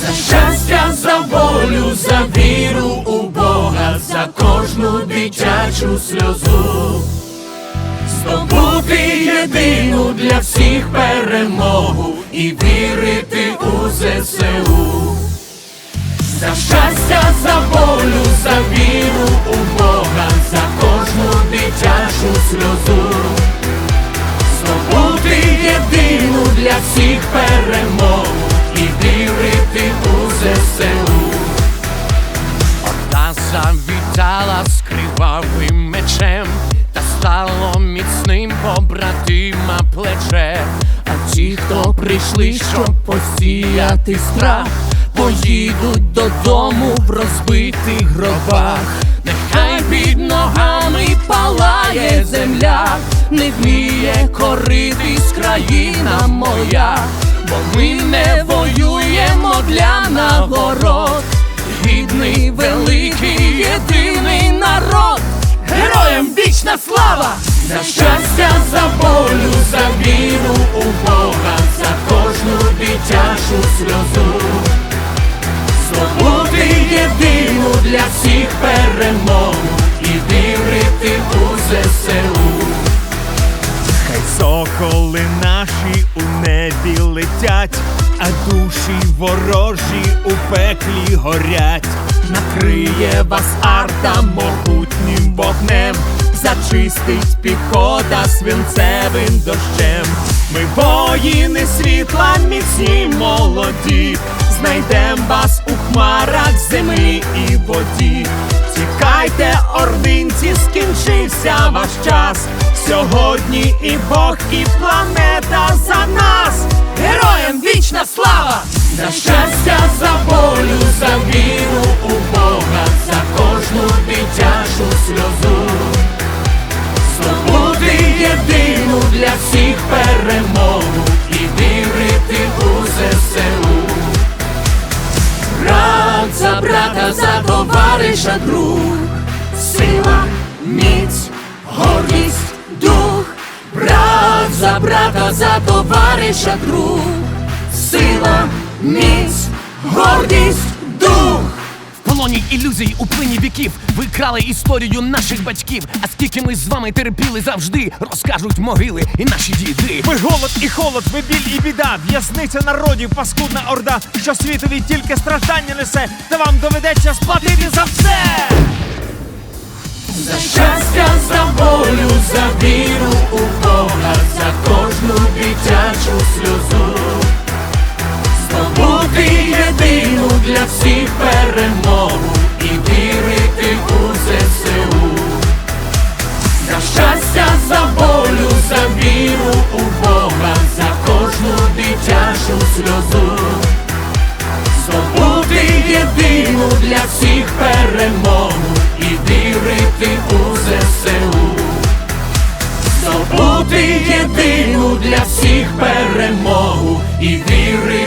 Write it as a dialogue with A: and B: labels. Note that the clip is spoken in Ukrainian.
A: За щастя, за волю, за віру у Бога, за кожну дитячу сльозу. Здобути єдину для всіх перемогу і вірити у ЗСУ. За щастя, за волю, за віру у Бога, за кожну дитячу сльозу. Здобути єдину для всіх перемогу
B: мечем, та стало міцним побратима плече. А ті, хто прийшли, щоб посіяти страх, поїдуть додому в розбитих гробах. Нехай під ногами палає земля, не вміє коритись країна моя, бо ми не воюємо для нагород. Гідний, великий, єдиний вічна слава!
A: За щастя, за волю, за віру у Бога, за кожну дитячу сльозу. Здобути єдину для всіх перемогу і вірити у ЗСУ.
C: Хай соколи наші у небі летять, а душі ворожі у пеклі горять. Накриє вас арта могутнім вогнем, зачистить піхота свинцевим дощем. Ми воїни світла, міцні молоді, знайдем вас у хмарах землі і воді. Тікайте, ординці, скінчився ваш час. Сьогодні і Бог, і планета за нас. Героям вічна слава!
A: За щастя, за єдину для всіх перемогу і вірити у ЗСУ. Брат за брата, за товариша друг, сила, міць, гордість, дух, брат за брата, за товариша друг, сила, міць, гордість,
B: полоні ілюзій у плині віків ви крали історію наших батьків. А скільки ми з вами терпіли завжди, розкажуть могили і наші діди.
C: Ви голод і холод, ви біль і біда, в'язниця народів, паскудна орда, що світові тільки страждання несе, та вам доведеться сплатити за все.
A: За щастя, за волю, за віру у Бога, за бояться всіх перемогу і вірити у ЗСУ. За щастя, за волю, за віру у Бога, за кожну дитячу сльозу. Здобути єдину для всіх перемогу і вірити у ЗСУ. Здобути єдину для всіх перемогу і вірити.